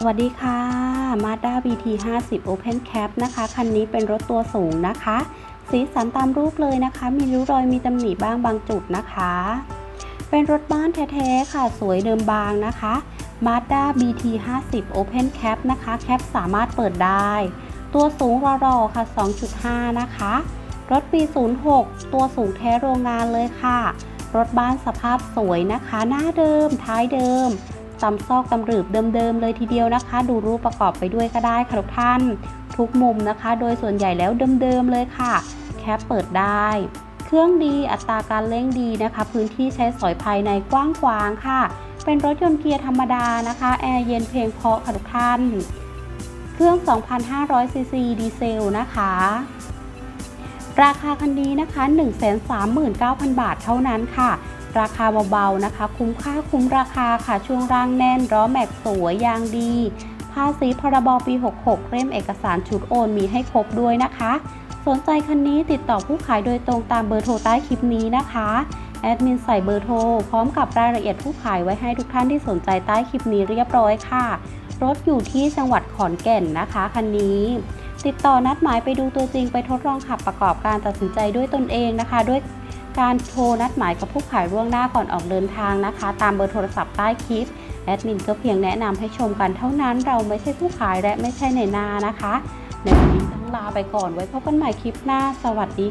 สวัสดีค่ะ Mazda BT 50 Open Cap นะคะ คันนี้เป็นรถตัวสูงนะคะ สีสันตามรูปเลยนะคะ มีริ้วรอยมีตำหนิบ้างบางจุดนะคะ เป็นรถบ้านแท้ๆค่ะ สวยเดิมบางนะคะ Mazda BT 50 Open Cap นะคะแคปสามารถเปิดได้ ตัวสูงรอๆค่ะ 2.5 นะคะ รถปี 06 ตัวสูงแท้โรงงานเลยค่ะ รถบ้านสภาพสวยนะคะ หน้าเดิม ท้ายเดิม ตำซอกตำรืบเดิมๆเลยทีเดียวนะคะ ดูรูปประกอบไปด้วยก็ได้ค่ะทุกท่าน ทุกมุมนะคะ โดยส่วนใหญ่แล้วเดิมๆเลยค่ะ แคปเปิดได้ เครื่องดีอัตราการเร่งดีนะคะ พื้นที่ใช้สอยภายในกว้างขวางค่ะ เป็นรถยนต์เกียร์ธรรมดานะคะแอร์เย็นเพลงเพาะค่ะทุกท่านเครื่อง 2,500 ซีซีดีเซลนะคะ ราคาคันนี้นะคะ 139,000 บาทเท่านั้นค่ะ ราคาเบาๆนะคะ คุ้มค่าคุ้มราคาค่ะ ช่วงร่างแน่นล้อแม็กสวยยางดี ภาษีพรบปี 66 เล่มเอกสารชุดโอนมีให้ครบด้วยนะคะ สนใจคันนี้ติดต่อผู้ขายโดยตรงตามเบอร์โทรใต้คลิปนี้นะคะแอดมินใส่เบอร์โทรพร้อมกับรายละเอียดผู้ขายไว้ให้ทุกท่านที่สนใจใต้คลิปนี้เรียบร้อยค่ะ รถอยู่ที่จังหวัดขอนแก่นนะคะคันนี้ ติดต่อนัดหมายไปดูตัวจริงไปทดลองขับประกอบการตัดสินใจด้วยตนเองนะคะ ด้วย การโทรนัดหมายกับผู้ขายล่วงหน้าก่อนออกเดินทางนะคะ ตามเบอร์โทรศัพท์ใต้คลิปแอดมินก็เพียงแนะนำให้ชมกันเท่านั้นเราไม่ใช่ผู้ขายและไม่ใช่ในหน้านะคะในวันนี้ต้องลาไปก่อนไว้พบกันใหม่คลิปหน้า สวัสดี